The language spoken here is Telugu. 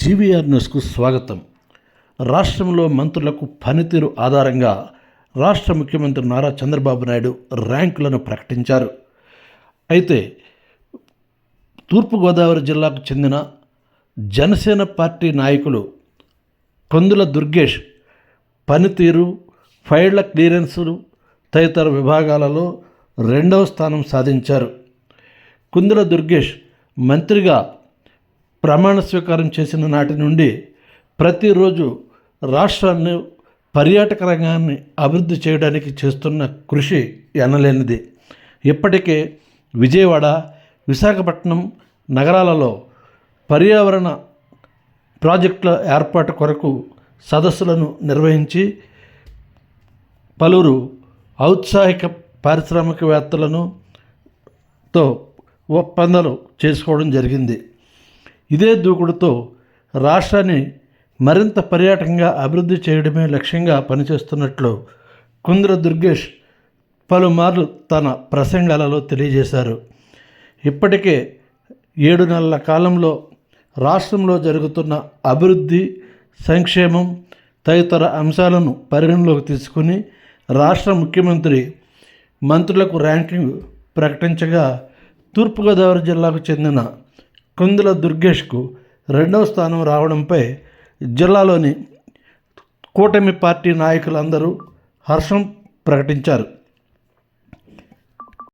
జీవీఆర్ న్యూస్కు స్వాగతం. రాష్ట్రంలో మంత్రులకు పనితీరు ఆధారంగా రాష్ట్ర ముఖ్యమంత్రి నారా చంద్రబాబు నాయుడు ర్యాంకులను ప్రకటించారు. అయితే తూర్పుగోదావరి జిల్లాకు చెందిన జనసేన పార్టీ నాయకులు కొందుల దుర్గేష్ పనితీరు ఫైళ్ళ క్లియరెన్సులు తదితర విభాగాలలో రెండవ స్థానం సాధించారు. కుందుల దుర్గేష్ మంత్రిగా ప్రమాణ స్వీకారం చేసిన నాటి నుండి ప్రతిరోజు రాష్ట్రాన్ని పర్యాటక రంగాన్ని అభివృద్ధి చేయడానికి చేస్తున్న కృషి ఎనలేనిది. ఇప్పటికే విజయవాడ విశాఖపట్నం నగరాలలో పర్యావరణ ప్రాజెక్టుల ఏర్పాటు కొరకు సదస్సులను నిర్వహించి పలువురు ఔత్సాహిక పారిశ్రామికవేత్తలను తో ఒప్పందాలు చేసుకోవడం జరిగింది. ఇదే దూకుడుతో రాష్ట్రాన్ని మరింత పర్యాటకంగా అభివృద్ధి చేయడమే లక్ష్యంగా పనిచేస్తున్నట్లు కుంద్ర దుర్గేష్ పలుమార్లు తన ప్రసంగాలలో తెలియజేశారు. ఇప్పటికే ఏడు నెలల కాలంలో రాష్ట్రంలో జరుగుతున్న అభివృద్ధి సంక్షేమం తదితర అంశాలను పరిగణలోకి తీసుకుని రాష్ట్ర ముఖ్యమంత్రి మంత్రులకు ర్యాంకింగ్ ప్రకటించగా తూర్పుగోదావరి జిల్లాకు చెందిన కుందుల దుర్గేష్కు రెండవ స్థానం రావడంపై జిల్లాలోని కూటమి పార్టీ నాయకులందరూ హర్షం ప్రకటించారు.